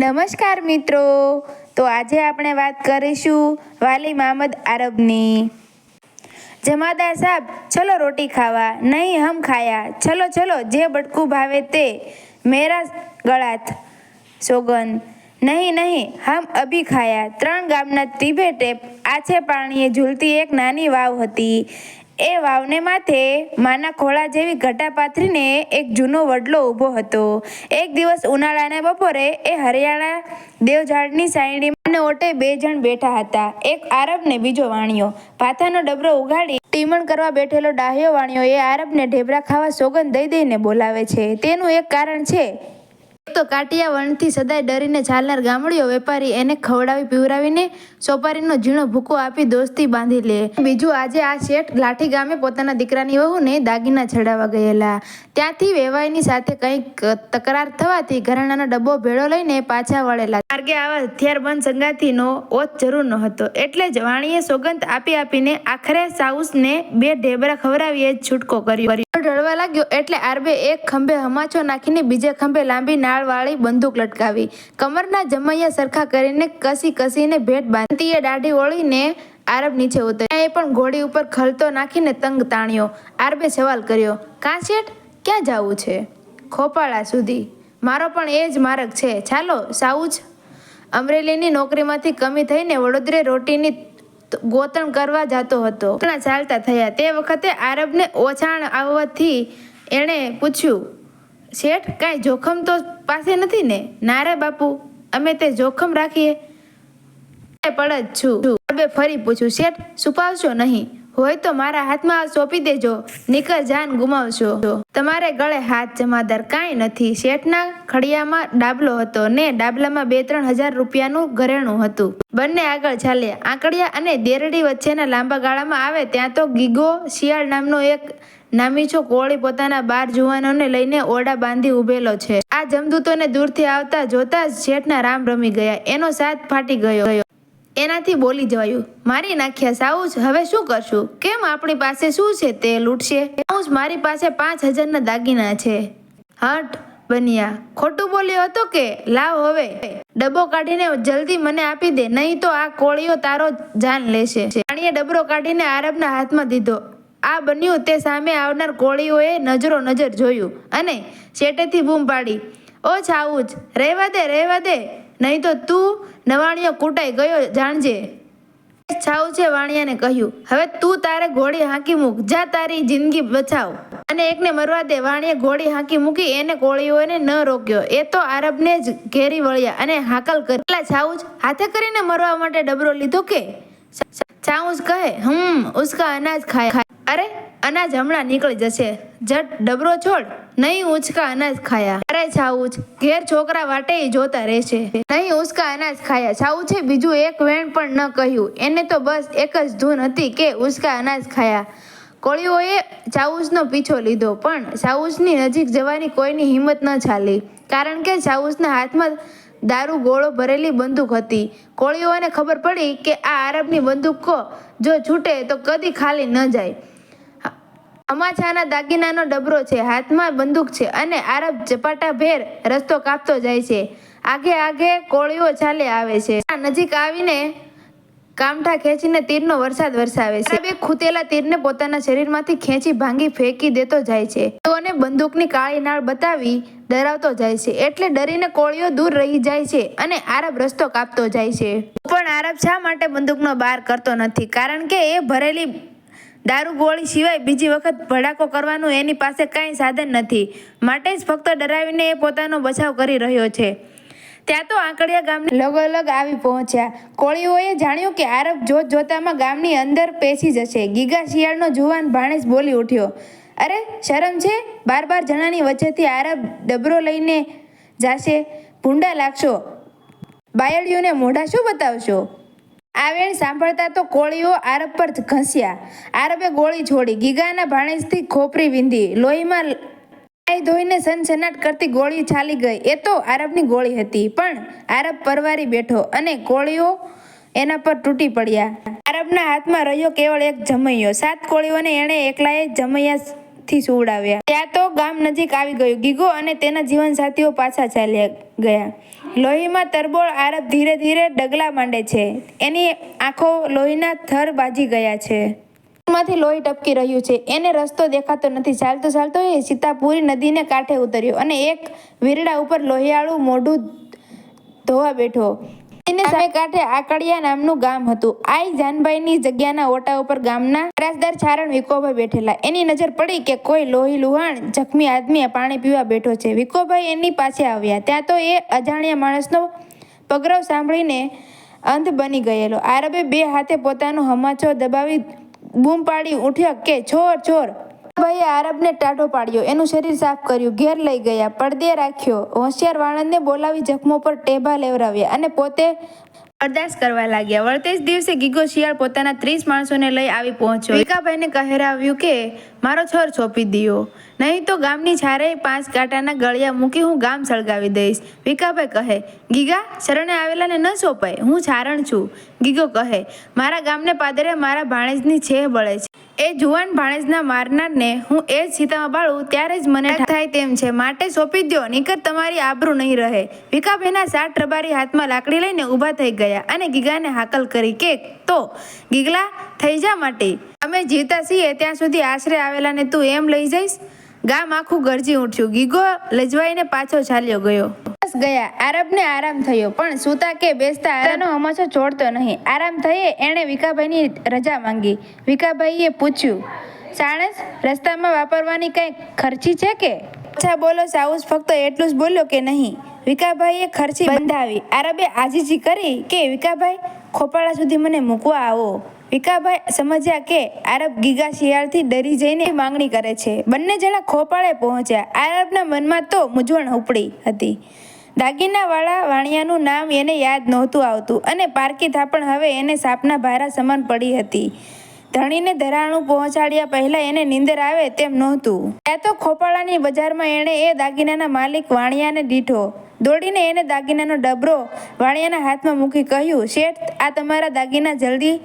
નમસ્કાર મિત્રો. તો આજે આપણે વાત કરીશું વાલી મહમદ આરબની. જમાદાર સાહેબ, ચલો રોટી ખાવા, નહીં હમ ખાયા. ચલો ચલો, જે બટકું ભાવે તે. મેરા ગળાત. સોગન નહીં નહીં, હમ અભી ખાયા. ત્રણ ગામના ટીભે ટેપ, આછે પાણીએ ઝૂલતી એક નાની વાવ હતી. એ વાવને માથે માના ખોળા જેવી ઘટા પાથરીને એક જૂનો વડલો ઊભો હતો. એક દિવસ ઉનાળાના બપોરે એ હરિયાણા દેવઝાડની સાયડીમાં અને ઓટે બે જણ બેઠા હતા. એક આરબ ને બીજો વાણિયો. પાથાનો ડબરો ઉગાડી ટીમણ કરવા બેઠેલો ડાહ્યો વાણિયો એ આરબને ઢેબરા ખાવા સોગંદ દઈ દઈને બોલાવે છે. તેનું એક કારણ છે તો કાટિયા વણથી સદાય ડરીને ચાલનાર ગામડીઓ વેપારી એને ખવડાવી, પીવડાવીને સોપારીનો ઝીણો ભૂકો આપી દોસ્તી બાંધી લે. બીજું, આજે આ શેઠ લાઠી ગામે પોતાના દીકરાની વહુને દાગીના ચડાવવા ગયેલા. ત્યાંથી વેવાઈની સાથે કંઈક તકરાર થવાથી ઘરેણાનો ડબ્બો ભેળો લઈને પાછા વળેલા. માર્ગે આવા હથિયારબંધ સંગાથીનો ઓત જરૂર ન હતો એટલે જ વાણીએ સોગંદ આપી આપીને આખરે સાઉસને બે ઢેબરા ખવડાવીએ છૂટકો કર્યો. ઢળવા લાગ્યો એટલે આરબે એક ખંભે હમાચો નાખીને બીજે ખંભે લાંબી નાળવાળી બંદૂક લટકાવી. કમરના જમૈયા સરખા કરીને કસી કસીને ભેટ બાંધતીએ દાઢી ઓળીને આરબ નીચે ઉતર્યા એ પણ ઘોડી ઉપર ખલતો નાખીને તંગ તાણ્યો. આરબે સવાલ કર્યો, કાં ક્યાં જવું છે? ખોપાળા સુધી. મારો પણ એ જ માર્ગ છે. ચાલો સાઉજ અમરેલીની નોકરીમાંથી કમી થઈને વડોદરે રોટીની ગોતણ કરવા જતો હતો. ચાલતા થયા. તે વખતે આરબને ઓછાણ આવવાથી એણે પૂછ્યું, શેઠ, કાંઈ જોખમ તો પાસે નથી ને? ના રે બાપુ, અમે તે જોખમ રાખીએ. પડ જ છું. આરબે ફરી પૂછ્યું, શેઠ, છુપાવશો નહીં? હોય તો મારા હાથમાં સોંપી દેજો. નીકળ જાન ગુમાવશો તમારે ગળે હાથ જમાદાર કાંઈ નથી. શેઠના ખડિયામાં ડાબલો હતો ને ડાબલામાં બે ત્રણ હજાર રૂપિયાનું ઘરેણું હતું. બંને આગળ ચાલ્યા. આંકડિયા અને દેરડી વચ્ચેના લાંબા ગાળામાં આવે ત્યાં તો ગીગો શિયાળ નામનો એક નામીછો કોળી પોતાના બાર જુવાનોને લઈને ઓરડા બાંધી ઉભેલો છે. આ જમદૂતોને દૂરથી આવતા જોતા જ શેઠના રામ રમી ગયા. એનો સાથ ફાટી ગયો. એનાથી બોલી જવાયું, મારી નાખ્યા સાઉજ હવે શું કરશું? કેમ આપણી પાસે શું છે તે લૂંટશે? સાઉ મારી પાસે પાંચ હજારના દાગીના છે. હટ, બન્યા, ખોટું બોલ્યો હતો કે? લાવ હવે. ડબ્બો કાઢીને જલ્દી મને આપી દે, નહીં તો આ કોળીઓ તારો જાન લેશે. રાણીએ ડબરો કાઢીને આરબના હાથમાં દીધો. આ બન્યું તે સામે આવનાર કોળીઓએ નજરો નજર જોયું અને શેટેથી બૂમ પાડી. ઓ છાઉજ રહેવા દે રહેવા દે. નહીં તો તું નવાણિયો કૂટાઈ ગયો, જાણજે. છાવ છે વાણિયાને કહ્યું. હવે તું તારે ઘોડી હાંકી મૂક. જા તારી જિંદગી બચાવ. અને એકને મરવા દે. વાણીએ ઘોડી હાંકી મૂકી એને કોળીઓને ન રોક્યો. એ તો આરબને જ ઘેરી વળ્યા અને હાકલ કરી. એટલા છાઉજ હાથે કરીને મરવા માટે ડબરો લીધો કે? છાઉજ કહે, હમ, ઉસકા અનાજ ખાય. અરે અનાજ હમણાં નીકળી જશે. જટ, ડબરો છોડ, નહીં ઉંચકા અનાજ ખાયા. અરે છાઉજ ઘેર છોકરા વાટે જોતા રહેશે. નહીં ઉચકા અનાજ ખાયા. છાઉજે બીજું એક વેણ પણ ન કહ્યું. એને તો બસ એક જ ધૂન હતી કે ઉચકા અનાજ ખાયા. કોળીઓએ ચાઉસનો પીછો લીધો, પણ ચાઉસની નજીક જવાની કોઈની હિંમત ન ચાલી. કારણ કે ચાઉસના હાથમાં દારૂ ગોળો ભરેલી બંદૂક હતી. કોળીઓને ખબર પડી કે આ આરબની બંદૂકો જો છૂટે તો કદી ખાલી ન જાય. અમાછાના દાગીનાનો ડબરો છે, હાથમાં બંદૂક છે અને આરબ ઝપાટા ભેર રસ્તો કાપતો જાય છે. આગે આગે કોળીઓ ચાલે આવે છે. નજીક આવીને કામઠા ખેંચીને તીરનો વરસાદ વરસાવે છે. બે ખૂતેલા તીરને પોતાના શરીરમાંથી ખેંચી ભાંગી ફેંકી દેતો જાય છે. તેઓને બંદૂકની કાળી નાળ બતાવી ડરાવતો જાય છે. એટલે ડરીને કોળીઓ દૂર રહી જાય છે અને આરબ રસ્તો કાપતો જાય છે. પણ આરબ શા માટે બંદૂકનો બાર કરતો નથી? કારણ કે એ ભરેલી દારૂ ગોળી સિવાય બીજી વખત ભડાકો કરવાનું એની પાસે કાંઈ સાધન નથી. માટે જ ફક્ત ડરાવીને એ પોતાનો બચાવ કરી રહ્યો છે. ત્યાં તો આંકડિયા ગામને લગોલગ આવી પહોંચ્યા. કોળીઓએ જાણ્યું કે આરબ જોત જોતામાં ગામની અંદર પેસી જશે. ગીગા શિયાળનો જુવાન ભાણેજ બોલી ઉઠ્યો, અરે, શરમ છે? બાર બાર જણાની વચ્ચેથી આરબ ડબરો લઈને જાશે. ભૂંડા લાગશો. બાયડીઓને મોઢા શું બતાવશો? આ વેણ સાંભળતા તો કોળીઓ આરબ પર ઘસ્યા. આરબે ગોળી છોડી ગીગાના ભાણેજથી ખોપરી વિંધી. લોહીમાં આઈ ધોઈને સનસનાટ કરતી ગોળી ચાલી ગઈ. એ તો આરબની ગોળી હતી, પણ આરબ પરવારી બેઠો અને કોળીઓ એના પર તૂટી પડ્યા. આરબના હાથમાં રહ્યો કેવળ એક જમૈયો. સાત કોળીઓને એણે એકલાએ જમૈયા થી સુવડાવ્યા. ત્યાં તો ગામ નજીક આવી ગયું. ગીગો અને તેના જીવનસાથીઓ પાછા ચાલ્યા ગયા. લોહીમાં તરબોળ આરબ ધીરે ધીરે ડગલા માંડે છે. એની આંખો લોહીના થર બાજી ગયા છે. માંથી લોહી ટપકી રહ્યું છે. એને રસ્તો દેખાતો નથી. ચાલતો ચાલતો એ સીતાપુરી નદીને કાંઠે ઉતર્યો અને એક વીરડા ઉપર લોહિયાળું મોઢું ધોવા બેઠો. એને સામે કાંઠે આકડિયા નામનું ગામ હતું. આઈ જાનબાઈની જગ્યાના ઓટા ઉપર ગામના ત્રાસદાર ચારણ વિકોભાઈ બેઠેલા. એની નજર પડી કે કોઈ લોહી લુહાણ જખમી આદમી પાણી પીવા બેઠો છે. વિકોભાઈ એની પાસે આવ્યા. ત્યાં તો એ અજાણ્યા માણસનો પગરવ સાંભળીને અંધ બની ગયેલો. આરબે બે હાથે પોતાનો હમાચો દબાવી બૂમ પાડી ઉઠ્યો કે છોર છોર ભાઈએ આરબને ટાઢો પાડ્યો. એનું શરીર સાફ કર્યું. ઘેર લઈ ગયા. પડદે રાખ્યો. હોશિયાર વાણંદને બોલાવી જખમો પર ટેભા લેવરાવ્યા અને પોતે અરદાસ કરવા લાગ્યા. વળતે જ દિવસે ગીગો શિયાળ પોતાના ત્રીસ માણસોને લઈ આવી પહોંચ્યો. વિકાભાઈને કહેરાવ્યું કે, મારો છોર સોંપી દિયો. નહીં તો ગામની છારે પાંચ કાંટાના ગળિયા મૂકી હું ગામ સળગાવી દઈશ. વિકાભાઈ કહે, ગીગા, શરણે આવેલાને ન સોંપાય. હું છારણ છું. ગીગો કહે, મારા ગામને પાદરે મારા ભાણેજની છેહ બળે છે. એ જુવાન ભાણેજના મારનારને હું એ જ સીતામાં બાળું ત્યારે જ મને થાય તેમ છે. માટે સોંપી દ્યો નીકર તમારી આબરૂ નહીં રહે. વિકાભાઈના સાત રબારી હાથમાં લાકડી લઈને ઊભા થઈ ગયા અને ગીગાને હાકલ કરી કે તો ગીગલા થઈ જા માટે. અમે જીવતા છીએ ત્યાં સુધી આશરે આવેલાને તું એમ લઈ જઈશ? ગામ આખું ગરજી ઉઠ્યું. ગીગો લજવાઈને પાછો ચાલ્યો ગયો. બસ ગયા. આરબને આરામ થયો, પણ સૂતા કે બેસતા આરાનો હમાસો છોડતો નહીં. આરામ થયે એણે વિકાભાઈની રજા માંગી. વિકાભાઈએ પૂછ્યું, સાણસ, રસ્તામાં વાપરવાની કંઈ ખર્ચી છે કે? ઓછા બોલો, સાઉસ ફક્ત એટલું જ બોલ્યો કે નહીં? વિકાભાઈએ ખર્ચી બંધાવી. આરબે આજીજી કરી કે વિકાભાઈ? ખોપાળા સુધી મને મૂકવા આવો. વિકાભાઈ સમજ્યા કે આરબ ગીગા શિયાળથી ડરી જઈને માંગણી કરે છે. બંને જણા ખોપાળે પહોંચ્યા. આરબના મનમાં તો મૂંઝવણ ઉપડી હતી. દાગીનાવાળા વાણિયાનું નામ એને યાદ નહોતું આવતું અને પારકી થાપણ હવે એને સાપના ભારા સમાન પડી હતી. ધણીને ધરાણું પહોંચાડ્યા પહેલાં એને નીંદર આવે તેમ નહોતું. ત્યાં તો ખોપાળાની બજારમાં એણે એ દાગીનાના માલિક વાણિયાને દીઠો. દોડીને એને દાગીનાનો ડબરો વાણિયાના હાથમાં મૂકી કહ્યું, શેઠ, આ તમારા દાગીના જલ્દી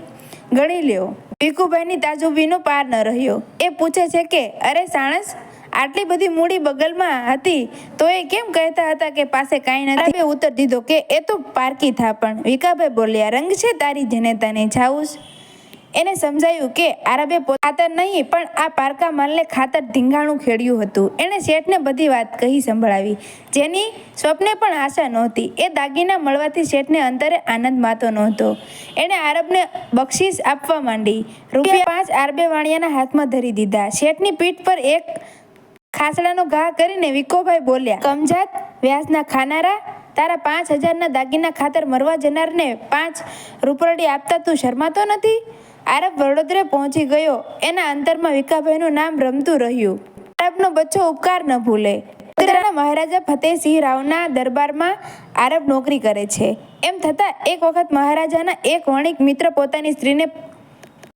ગણી લ્યો. ભીખુભાઈની તાજુબીનો પાર ન રહ્યો. એ પૂછે છે કે, અરે સાણસ આટલી બધી મૂડી બગલમાં હતી, તો એ કેમ કહેતા હતા કે પાસે કાંઈ નથી? ઉત્તર દીધો કે એ તો પારકી થા પણ. વિકાભાઈ બોલ્યા, રંગ છે તારી જનેતાને, જાઉસ. એને સમજાયું કે આરબે ખાતર નહીં, પણ આ પારકા માલને ખાતર ધીંગાણું ખેડ્યું હતું. એણે શેઠને બધી વાત કહી સંભળાવી, જેની સ્વપ્ને પણ આશા નહોતી. એ દાગીના મળવાથી શેઠને અંતરે આનંદ માતો નહોતો. એણે આરબને બક્ષિસ આપવા માંડી. રૂપિયા પાંચ આરબે વાણિયાના હાથમાં ધરી દીધા. શેઠની પીઠ પર એક ખાસડાનો ઘા કરીને વિકોભાઈ બોલ્યા, કમજાત, વ્યાસના ખાનારા, તારા પાંચ હજારના દાગીના ખાતર મરવા જનારને પાંચ રૂપરડી આપતા તું શરમાતો નથી? આરબ વડોદરે પહોંચી ગયો. એના અંતરમાં વિકાભાઈનું નામ રમતું રહ્યું. આરબનો બચ્ચો ઉપકાર ન ભૂલે. વડોદરાના મહારાજા ફતેહસિંહ રાવના દરબારમાં આરબ નોકરી કરે છે. એમ થતાં એક વખત મહારાજાના એક વણિક મિત્ર પોતાની સ્ત્રીને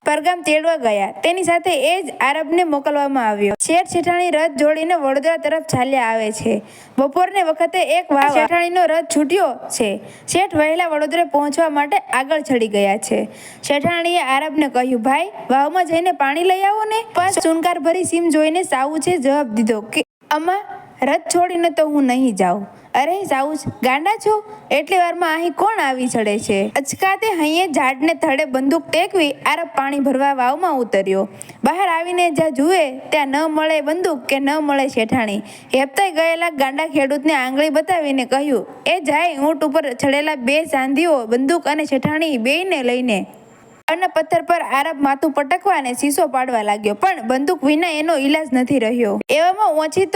પરગામ તેડવા ગયા. તેની સાથે એ જ આરબને મોકલવામાં આવ્યો. શેઠ શેઠાણી રથ જોડીને વડોદરા તરફ ચાલ્યા આવે છે. બપોરને વખતે એક વાવ શેઠાણીનો રથ છૂટ્યો છે. શેઠ વહેલા વડોદરા પહોંચવા માટે આગળ ચડી ગયા છે. શેઠાણીએ આરબને કહ્યું, ભાઈ, વાવમાં જઈને પાણી લઈ આવો ને. પણ સુનકાર ભરી સીમ જોઈને સાવું છે જવાબ દીધો કે અમા રથ છોડીને તો હું નહીં જાઉં. અરે જાઉં જ. ગાંડા છો? એટલી વારમાં અહીં કોણ આવી ચડે છે? અચકાતે હૈયે ઝાડને થડે બંદૂક ટેકવી આરબ પાણી ભરવા વાવમાં ઉતર્યો. બહાર આવીને જ્યાં જુએ ત્યાં ન મળે બંદૂક કે ન મળે શેઠાણી. હેપતાઈ ગયેલા ગાંડા ખેડૂતને આંગળી બતાવીને કહ્યું, એ જાય ઊંટ ઉપર ચડેલા બે સાંધીઓ બંદૂક અને શેઠાણી બેયને લઈને. અને પથ્થર પર આરબ માથું પટકવા અને શીશો પાડવા લાગ્યો. પણ બંદૂક વિના એનો ઈલાજ નથી રહ્યો. એવામાં ઓછી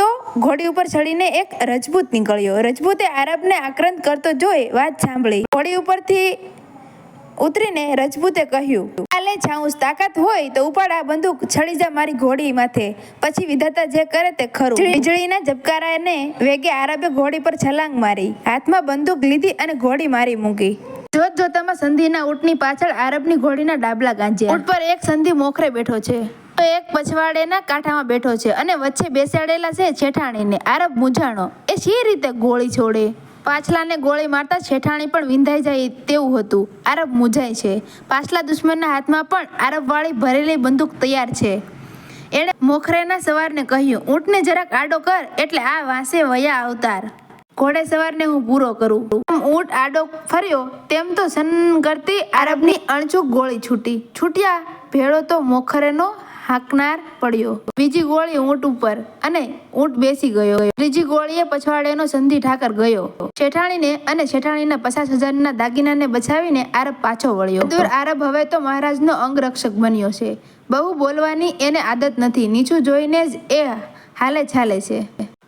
ઘોડી ઉપર ચડીને એક રજપૂત નીકળ્યો. રજપૂતે આરબને આક્રંત કરતો જોઈ વાત સાંભળી. ઘોડી ઉપરથી ઉતરીને રજપૂતે કહ્યું, કાલે છાઉસ તાકાત હોય તો ઉપાડ આ બંદૂક. છડી જા મારી ઘોડી માથે. પછી વિધાતા જે કરે તે ખરું. વીજળીના ઝબકારાને વેગે આરબે ઘોડી પર છલાંગ મારી. હાથમાં બંદૂક લીધી અને ઘોડી મારી મૂકી. જોત જોતામાં સંધિના ઊંટની પાછળ આરબની ઘોડીના ડાબલા ગાંજ્યા. ઊંટ પર એક સંધિ મોખરે બેઠો છે. તો એક પછવાડેના કાંઠામાં બેઠો છે અને વચ્ચે બેસાડેલા છે છેઠાણીને. આરબ મૂંઝાણો. એ શી રીતે ગોળી છોડે? પાછલાને ગોળી મારતા છેઠાણી પણ વિંધાઈ જાય તેવું હતું. આરબ મૂંઝાય છે. પાછલા દુશ્મનના હાથમાં પણ આરબવાળી ભરેલી બંદૂક તૈયાર છે. એણે મોખરેના સવારને કહ્યું, ઊંટને જરાક આડો કર, એટલે આ વાંસે વયા અવતાર. ઘોડે સવારને હું પૂરો કરું. ઊંટ આડો ફર્યો, તેમ તો સન કરતી આરબની અણચૂક ગોળી છૂટી. છૂટ્યા ભેળો તો મોખરેનો હાંકનાર પડ્યો. બીજી ગોળી ઊંટ ઉપર અને ઊંટ બેસી ગયો. ત્રીજી ગોળીએ પછવાડેનો સંધિ ઠાકર ગયો. શેઠાણીને અને શેઠાણીના પચાસ હજારના દાગીનાને બચાવીને આરબ પાછો વળ્યો. દૂર આરબ હવે તો મહારાજનો અંગરક્ષક બન્યો છે. બહુ બોલવાની એને આદત નથી. નીચું જોઈને જ એ હાલે ચાલે છે.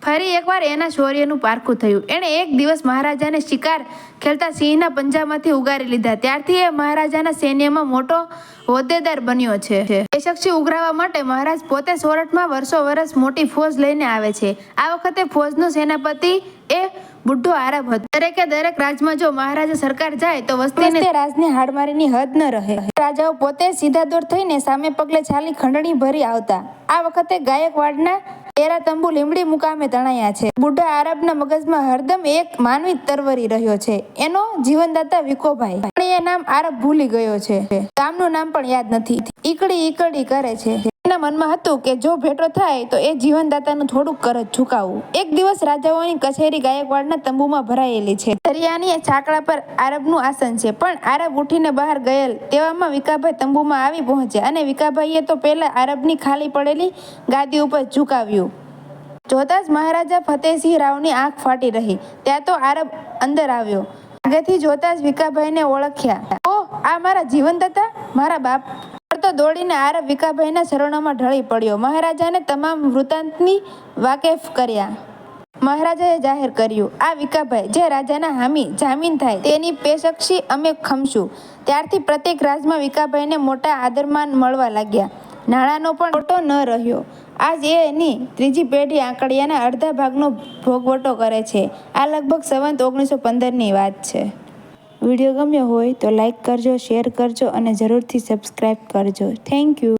ફરી એકવાર એના શૌર્યનું પારખું થયું. એણે એક દિવસ મહારાજાને શિકાર ખેલતા સિંહના પંજામાંથી ઉગારી લીધા. ત્યારથી એ મહારાજાના સૈન્યમાં મોટો હોદ્દેદાર બન્યો છે. એ શખ્સી ઉઘરાવવા માટે મહારાજ પોતે સોરઠમાં વર્ષો વર્ષ મોટી ફોજ લઈને આવે છે. આ વખતે ફોજનો સેનાપતિ એ બુઢો આરબ હતો. દરેકે દરેક રાજમાં જો મહારાજા સરકાર જાય તો વસ્તીને રાજની હાડમારીની હદ ન રહે. રાજાઓ પોતે સીધા દોર થઈને સામે પગલે ચાલી ખંડણી ભરી આવતા. આ વખતે ગાયકવાડના તેરા તંબુ લીમડી મુકામે તણાયા છે. બુઢા આરબના મગજમાં હરદમ એક માનવી તરવરી રહ્યો છે. એનો જીવનદાતા વિકોભાઈ પણ એ નામ આરબ ભૂલી ગયો છે. ગામનું નામ પણ યાદ નથી. ઈકડી ઈકડી કરે છે. એના મનમાં હતું કે જો ભેટો થાય તો એ જીવનદાતાનું થોડુંક કરજ ઝુકાવવું. એક દિવસ રાજાઓની કચેરી ગાયકવાડના તંબુમાં ભરાયેલી છે. દરિયાની છાકડા પર આરબનું આસન છે, પણ આરબ ઉઠીને બહાર ગયેલ તેવામાં વિકાભાઈ તંબુમાં આવી પહોંચ્યા અને વિકાભાઈએ તો પહેલા આરબની ખાલી પડેલી ગાદી ઉપર ઝુકાવ્યું. જોતા જ મહારાજા ફતેહસિંહ રાવની આંખ ફાટી રહી. ત્યાં તો આરબ અંદર આવ્યો. આગળથી જોતા જ વિકાભાઈને ઓળખ્યા. ઓ આ મારા જીવનદાતા? મારા બાપ તો દોડીને આરબ વિકાભાઈના શરણોમાં ઢળી પડ્યો. મહારાજાને તમામ વૃત્તાંતની વાકેફ કર્યા. મહારાજાએ જાહેર કર્યું, આ વિકાભાઈ જે રાજાના હામી જામીન થાય તેની પેશક્ષી અમે ખમશું. ત્યારથી પ્રત્યેક રાજમાં વિકાભાઈને મોટા આદરમાન મળવા લાગ્યા. નાણાંનો પણ ખોટો ન રહ્યો. આજ એની ત્રીજી પેઢી આંકડિયાના અડધા ભાગનો ભોગવટો કરે છે. આ લગભગ સંવંત ઓગણીસો પંદરની વાત છે. વીડિયો ગમ્યો હોય તો લાઇક કરજો શેર કરજો અને જરૂરથી સબસ્ક્રાઈબ કરજો. Thank you